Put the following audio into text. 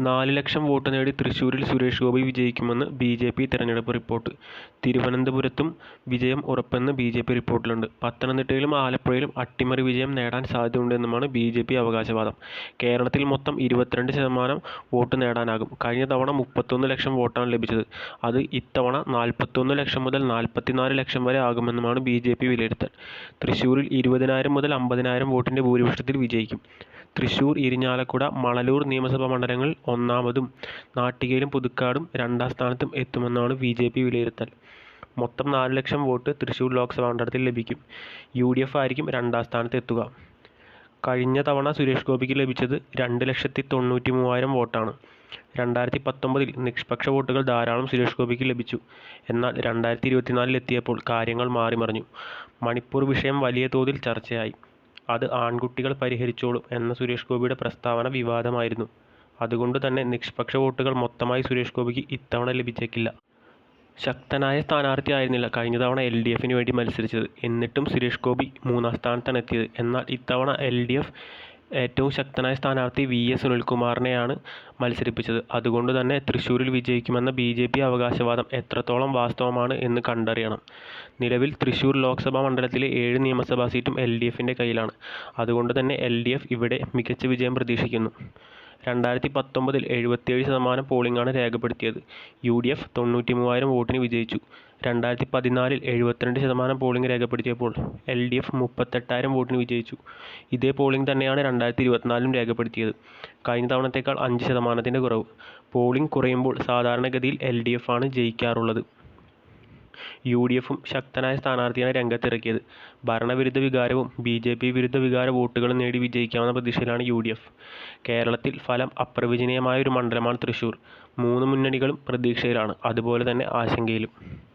നാല് ലക്ഷം വോട്ട് നേടി തൃശൂരിൽ സുരേഷ് ഗോപി വിജയിക്കുമെന്ന് ബി ജെ പി തെരഞ്ഞെടുപ്പ് റിപ്പോർട്ട്. തിരുവനന്തപുരത്തും വിജയം ഉറപ്പെന്ന് ബി ജെ പി റിപ്പോർട്ടിലുണ്ട്. പത്തനംതിട്ടയിലും ആലപ്പുഴയിലും അട്ടിമറി വിജയം നേടാൻ സാധ്യതയുണ്ടെന്നുമാണ് ബി ജെ പി അവകാശവാദം. കേരളത്തിൽ മൊത്തം ഇരുപത്തിരണ്ട് ശതമാനം വോട്ട് നേടാനാകും. കഴിഞ്ഞ തവണ മുപ്പത്തൊന്ന് ലക്ഷം വോട്ടാണ് ലഭിച്ചത്. അത് ഇത്തവണ നാൽപ്പത്തൊന്ന് ലക്ഷം മുതൽ നാൽപ്പത്തിനാല് ലക്ഷം വരെ ആകുമെന്നുമാണ് ബി ജെ പി വിലയിരുത്തൽ. തൃശൂരിൽ ഇരുപതിനായിരം മുതൽ അമ്പതിനായിരം വോട്ടിന്റെ ഭൂരിപക്ഷത്തിൽ വിജയിക്കും. തൃശൂർ ഇരിഞ്ഞാലക്കുട മണലൂർ നിയമസഭാ മണ്ഡലങ്ങൾ ഒന്നാമതും നാട്ടികയിലും പുതുക്കാടും രണ്ടാം സ്ഥാനത്തും എത്തുമെന്നാണ് ബി ജെ പി വിലയിരുത്തൽ. മൊത്തം നാല് ലക്ഷം വോട്ട് തൃശൂർ ലോക്സഭാ മണ്ഡലത്തിൽ ലഭിക്കും. യു ഡി എഫ് ആയിരിക്കും രണ്ടാം സ്ഥാനത്ത് എത്തുക. കഴിഞ്ഞ തവണ സുരേഷ് ഗോപിക്ക് ലഭിച്ചത് രണ്ട് ലക്ഷത്തി തൊണ്ണൂറ്റി മൂവായിരം വോട്ടാണ്. രണ്ടായിരത്തി പത്തൊമ്പതിൽ നിഷ്പക്ഷ വോട്ടുകൾ ധാരാളം സുരേഷ് ഗോപിക്ക് ലഭിച്ചു. എന്നാൽ രണ്ടായിരത്തി ഇരുപത്തിനാലിൽ എത്തിയപ്പോൾ കാര്യങ്ങൾ മാറിമറിഞ്ഞു. മണിപ്പൂർ വിഷയം വലിയ തോതിൽ ചർച്ചയായി. അത് ആൺകുട്ടികൾ പരിഹരിച്ചോളും എന്ന സുരേഷ് ഗോപിയുടെ പ്രസ്താവന വിവാദമായിരുന്നു. അതുകൊണ്ട് തന്നെ നിഷ്പക്ഷ വോട്ടുകൾ മൊത്തമായി സുരേഷ് ഗോപിക്ക് ഇത്തവണ ലഭിച്ചേക്കില്ല. ശക്തനായ സ്ഥാനാർത്ഥി ആയിരുന്നില്ല കഴിഞ്ഞ തവണ എൽ ഡി എഫിന് വേണ്ടി മത്സരിച്ചത്. എന്നിട്ടും സുരേഷ് ഗോപി മൂന്നാം സ്ഥാനത്താണ് എത്തിയത്. എന്നാൽ ഇത്തവണ എൽ ഡി എഫ് ഏറ്റവും ശക്തനായ സ്ഥാനാർത്ഥി വി എസ് സുനിൽകുമാറിനെയാണ് മത്സരിപ്പിച്ചത്. അതുകൊണ്ട് തന്നെ തൃശ്ശൂരിൽ വിജയിക്കുമെന്ന ബി ജെ പി അവകാശവാദം എത്രത്തോളം വാസ്തവമാണ് എന്ന് കണ്ടറിയണം. നിലവിൽ തൃശ്ശൂർ ലോക്സഭാ മണ്ഡലത്തിലെ ഏഴ് നിയമസഭാ സീറ്റും എൽ ഡി എഫിന്റെ കയ്യിലാണ്. അതുകൊണ്ട് തന്നെ എൽ ഡി എഫ് ഇവിടെ മികച്ച വിജയം പ്രതീക്ഷിക്കുന്നു. രണ്ടായിരത്തി പത്തൊമ്പതിൽ എഴുപത്തിയേഴ് ശതമാനം പോളിംഗാണ് രേഖപ്പെടുത്തിയത്. യു ഡി എഫ് തൊണ്ണൂറ്റി മൂവായിരം വോട്ടിന് വിജയിച്ചു. രണ്ടായിരത്തി പതിനാലിൽ എഴുപത്തിരണ്ട് ശതമാനം പോളിംഗ് രേഖപ്പെടുത്തിയപ്പോൾ എൽ ഡി എഫ് മുപ്പത്തെട്ടായിരം വോട്ടിന് വിജയിച്ചു. ഇതേ പോളിംഗ് തന്നെയാണ് രണ്ടായിരത്തി ഇരുപത്തിനാലിലും രേഖപ്പെടുത്തിയത്. കഴിഞ്ഞ തവണത്തേക്കാൾ അഞ്ച് ശതമാനത്തിന്റെ കുറവ്. പോളിംഗ് കുറയുമ്പോൾ സാധാരണഗതിയിൽ എൽ ഡി എഫ് ആണ് ജയിക്കാറുള്ളത്. യു ഡി എഫും ശക്തനായ സ്ഥാനാർത്ഥിയാണ് രംഗത്തിറക്കിയത്. ഭരണവിരുദ്ധ വികാരവും ബി ജെ പി വിരുദ്ധ വികാര വോട്ടുകളും നേടി വിജയിക്കാവുന്ന പ്രതീക്ഷയിലാണ് യു ഡി എഫ്. കേരളത്തിൽ ഫലം അപ്രവചനീയമായ ഒരു മണ്ഡലമാണ് തൃശ്ശൂർ മൂന്ന് മുന്നണികളും പ്രതീക്ഷയിലാണ്. അതുപോലെ തന്നെ ആശങ്കയിലും.